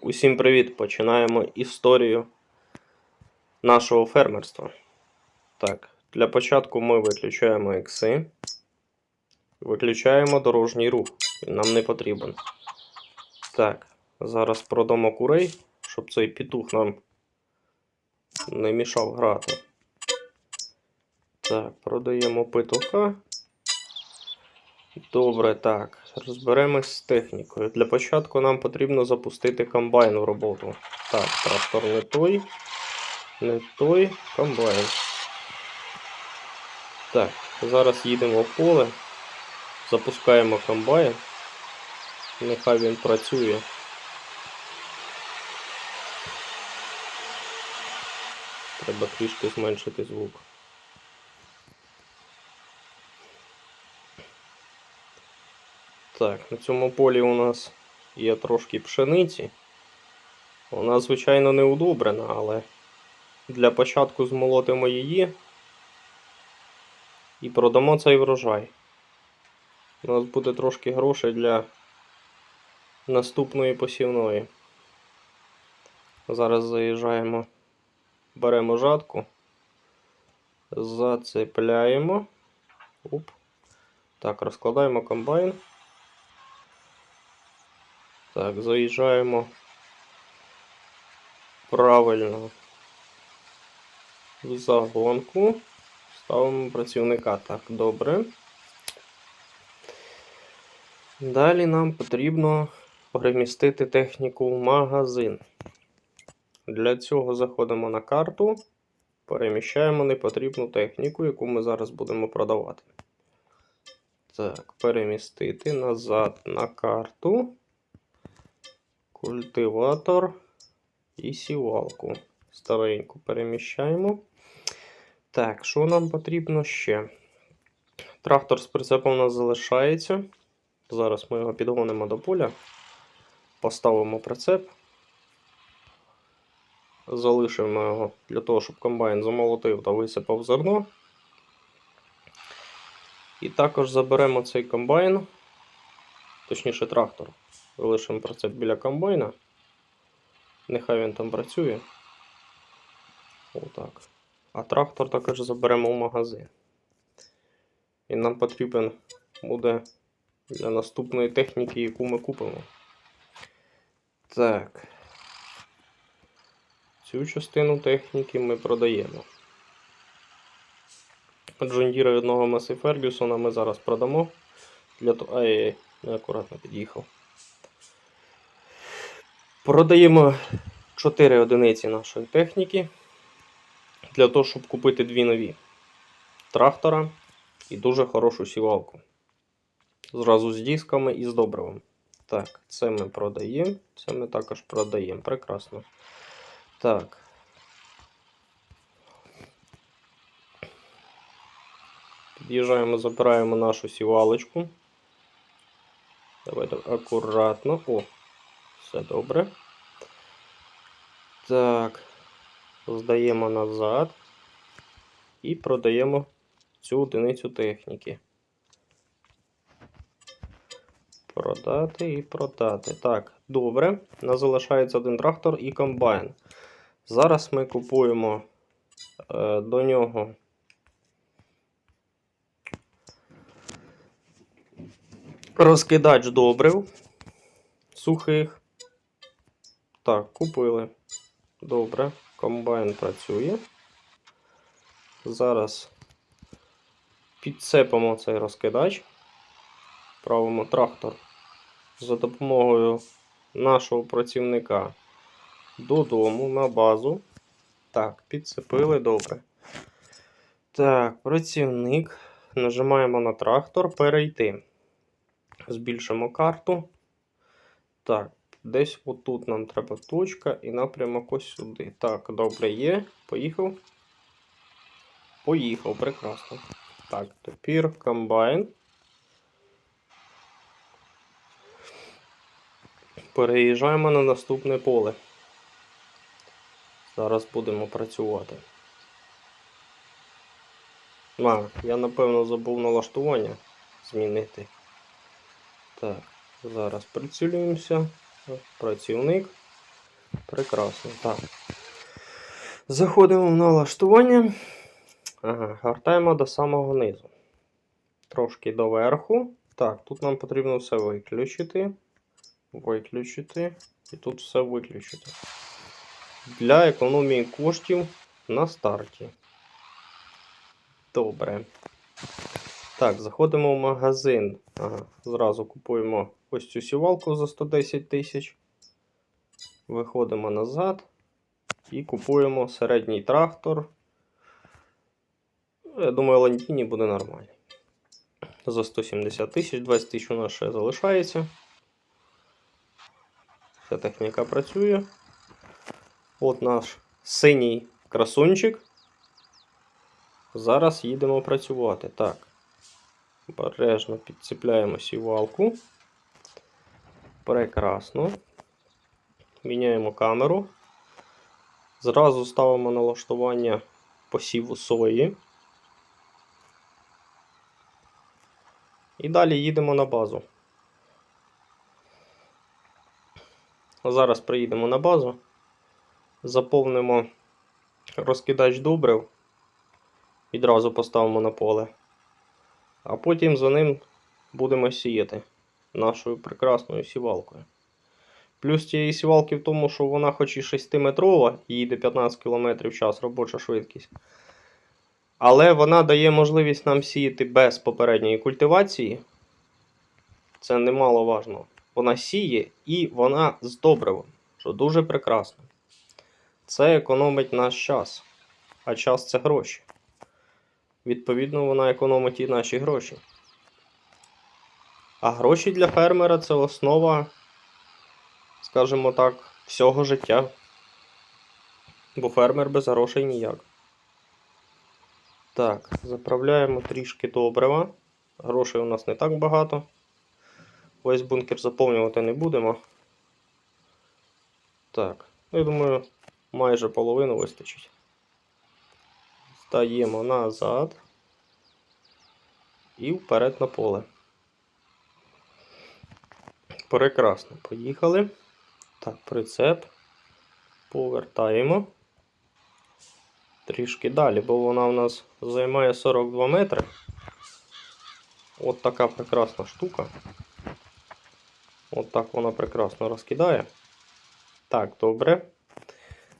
Усім привіт! Починаємо історію нашого фермерства. Так, для початку ми виключаємо ікси, виключаємо дорожній рух. Він нам не потрібен. Так, зараз продамо курей, щоб цей петух нам не мішав грати. Так, продаємо петуха. Добре, так. Розберемось з технікою. Для початку нам потрібно запустити комбайн в роботу. Так, трактор не той. Не той комбайн. Так, зараз їдемо в поле. Запускаємо комбайн. Нехай він працює. Треба трішки зменшити звук. Так, на цьому полі у нас є трошки пшениці. Вона, звичайно, не удобрена, але для початку змолотимо її і продамо цей врожай. У нас буде трошки грошей для наступної посівної. Зараз заїжджаємо, беремо жатку, зацепляємо. Оп. Так, розкладаємо комбайн. Так, заїжджаємо правильно в загонку. Ставимо працівника. Так, добре. Далі нам потрібно перемістити техніку в магазин. Для цього заходимо на карту, переміщаємо непотрібну техніку, яку ми зараз будемо продавати. Так, перемістити назад на карту культиватор і сівалку. Стареньку переміщаємо. Так, що нам потрібно ще? Трактор з прицепом у нас залишається. Зараз ми його підгонимо до поля. Поставимо прицеп. Залишимо його для того, щоб комбайн замолотив та висипав зерно. І також заберемо цей комбайн, точніше трактор. Залишимо прицеп біля комбайна. Нехай він там працює. Отак. А трактор також заберемо в магазин. І нам потрібен буде для наступної техніки, яку ми купимо. Так. Цю частину техніки ми продаємо. Джондіра одного Месі Фергюсона ми зараз продамо. Для того. Ай, неаккуратно під'їхав. Продаємо 4 одиниці нашої техніки для того, щоб купити дві нові трактора і дуже хорошу сівалку. Зразу з дисками і з добривом. Так, це ми продаємо, це ми також продаємо. Прекрасно. Так. Під'їжджаємо, забираємо нашу сівалочку. Давайте акуратно. О, все добре. Так. Здаємо назад. І продаємо цю одиницю техніки. Продати і продати. Так, добре. Нас залишається один трактор і комбайн. Зараз ми купуємо е, до нього. Розкидач добрив сухих. Так, купили. Добре. Комбайн працює. Зараз підцепимо цей розкидач. Правимо трактор за допомогою нашого працівника додому на базу. Так, підцепили добре. Так, працівник. Нажимаємо на трактор перейти. Збільшимо карту. Так, десь отут нам треба точка і напрямок ось сюди. Так, добре є. Поїхав. Поїхав, прекрасно. Так, тепер комбайн. Переїжджаємо на наступне поле. Зараз будемо працювати. А, я напевно забув налаштування змінити. Так, зараз прицілюємося. Працівник. Прекрасно. Так. Заходимо в налаштування. Ага, гортаємо до самого низу. Трошки доверху. Так, тут нам потрібно все виключити. Виключити. І тут все виключити. Для економії коштів на старті. Добре. Так, заходимо в магазин. Ага, зразу купуємо ось цю сівалку за 110 тисяч. Виходимо назад і купуємо середній трактор. Я думаю, Ландіні буде нормальний. За 170 тисяч, 20 тисяч у нас ще залишається. Вся техніка працює. От наш синій красунчик. Зараз їдемо працювати. Так. Обережно підцепляємо сівалку. Прекрасно. Міняємо камеру. Зразу ставимо налаштування посіву сої. І далі їдемо на базу. Зараз приїдемо на базу, заповнимо розкидач добрив, відразу поставимо на поле, а потім за ним будемо сіяти нашою прекрасною сівалкою. Плюс цієї сівалки в тому, що вона хоч і 6-метрова, їде 15 км в час робоча швидкість. Але вона дає можливість нам сіяти без попередньої культивації. Це немало важливо. Вона сіє і вона з добривом, що дуже прекрасно. Це економить наш час. А час це гроші. Відповідно, вона економить і наші гроші. А гроші для фермера це основа, скажімо так, всього життя. Бо фермер без грошей ніяк. Так, заправляємо трішки добрива. Грошей у нас не так багато. Весь бункер заповнювати не будемо. Так, я думаю, майже половину вистачить. Стаємо назад і вперед на поле. Прекрасно, поїхали. Так, прицеп. Повертаємо. Трішки далі, бо вона у нас займає 42 метри. От така прекрасна штука. От так вона прекрасно розкидає. Так, добре.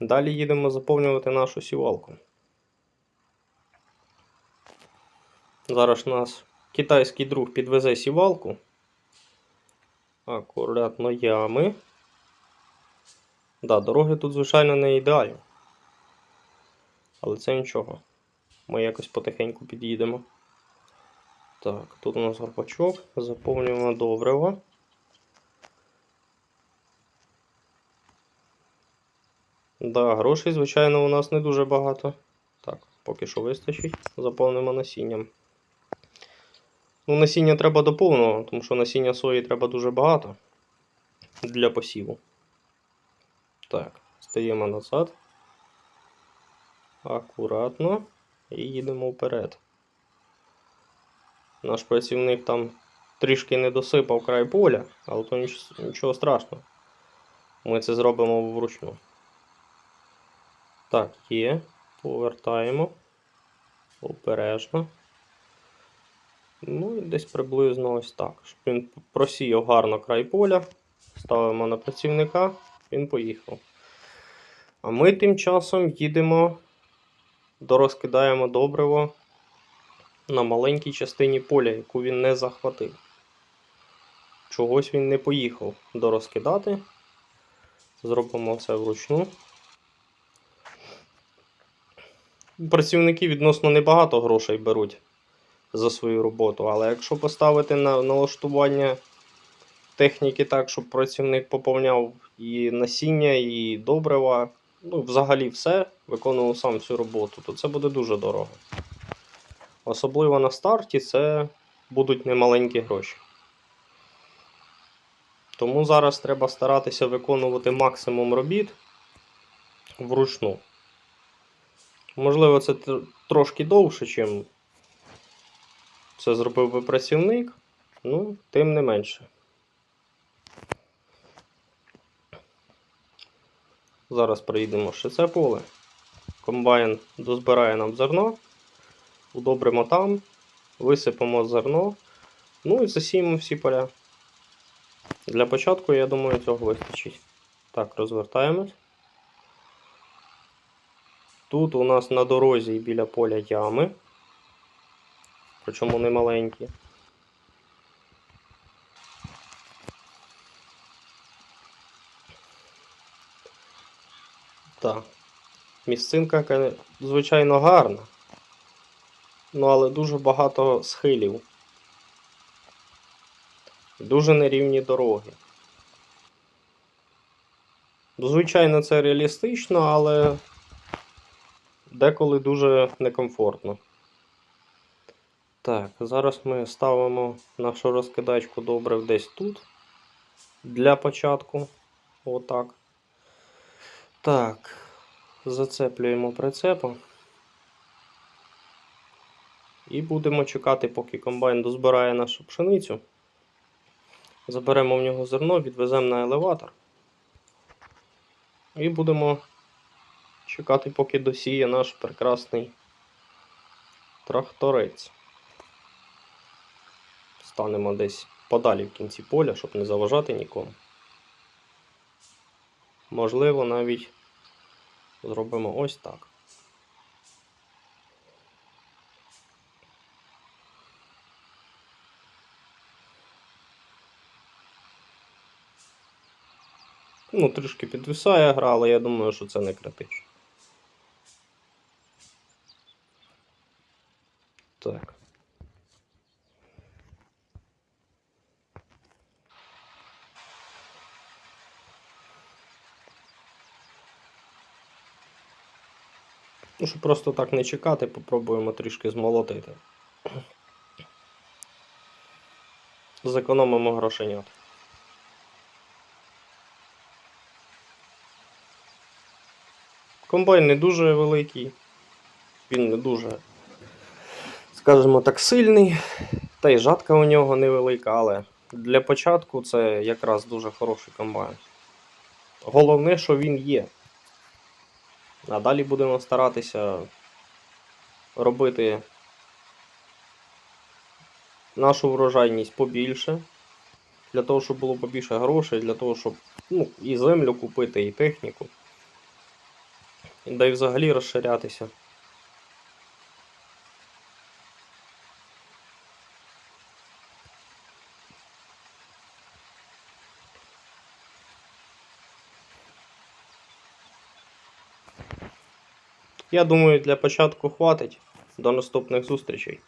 Далі їдемо заповнювати нашу сівалку. Зараз нас китайський друг підвезе сівалку. Акуратно ями. Да, дороги тут, звичайно, не ідеальні. Але це нічого. Ми якось потихеньку під'їдемо. Так, тут у нас горбачок. Заповнюємо добриво. Да, грошей, звичайно, у нас не дуже багато. Так, поки що вистачить. Заповнимо насінням. Ну, насіння треба до тому що насіння сої треба дуже багато для посіву. Так, стаємо назад. Акуратно і їдемо вперед. Наш працівник там трішки не досипав край поля, але то ніч- нічого страшного. Ми це зробимо вручну. Так, є. Повертаємо. Обережно. Ну і десь приблизно ось так. Щоб він просіяв гарно край поля. Ставимо на працівника, він поїхав. А ми тим часом їдемо, дорозкидаємо добриво на маленькій частині поля, яку він не захватив. Чогось він не поїхав дорозкидати. Зробимо це вручну. Працівники відносно небагато грошей беруть за свою роботу, але якщо поставити на налаштування техніки так, щоб працівник поповняв і насіння, і добрива, ну, взагалі все, виконував сам цю роботу, то це буде дуже дорого. Особливо на старті це будуть немаленькі гроші. Тому зараз треба старатися виконувати максимум робіт вручну. Можливо, це трошки довше, чим це зробив би працівник, ну, тим не менше. Зараз проїдемо ще це поле. Комбайн дозбирає нам зерно, удобримо там, висипемо зерно, ну і засіємо всі поля. Для початку, я думаю, цього вистачить. Так, розвертаємось. Тут у нас на дорозі біля поля ями. Причому не маленькі. Так. Місцинка, звичайно, гарна. Ну, але дуже багато схилів. Дуже нерівні дороги. Звичайно, це реалістично, але деколи дуже некомфортно. Так, зараз ми ставимо нашу розкидачку добре десь тут. Для початку. Отак. Так, зацеплюємо прицепом. І будемо чекати, поки комбайн дозбирає нашу пшеницю. Заберемо в нього зерно, відвеземо на елеватор. І будемо чекати, поки досіє наш прекрасний тракторець. Станемо десь подалі в кінці поля, щоб не заважати нікому. Можливо, навіть зробимо ось так. Ну, трішки підвисає гра, але я думаю, що це не критично. Так. Ну, щоб просто так не чекати, попробуємо трішки змолотити. Зекономимо грошенят. Комбайн не дуже великий, він не дуже, скажімо так, сильний, та й жатка у нього невелика, але для початку це якраз дуже хороший комбайн. Головне, що він є. А далі будемо старатися робити нашу врожайність побільше. Для того, щоб було побільше грошей, для того, щоб ну, і землю купити, і техніку. Да й взагалі розширятися. Я думаю, для початку хватить. До наступних зустрічей.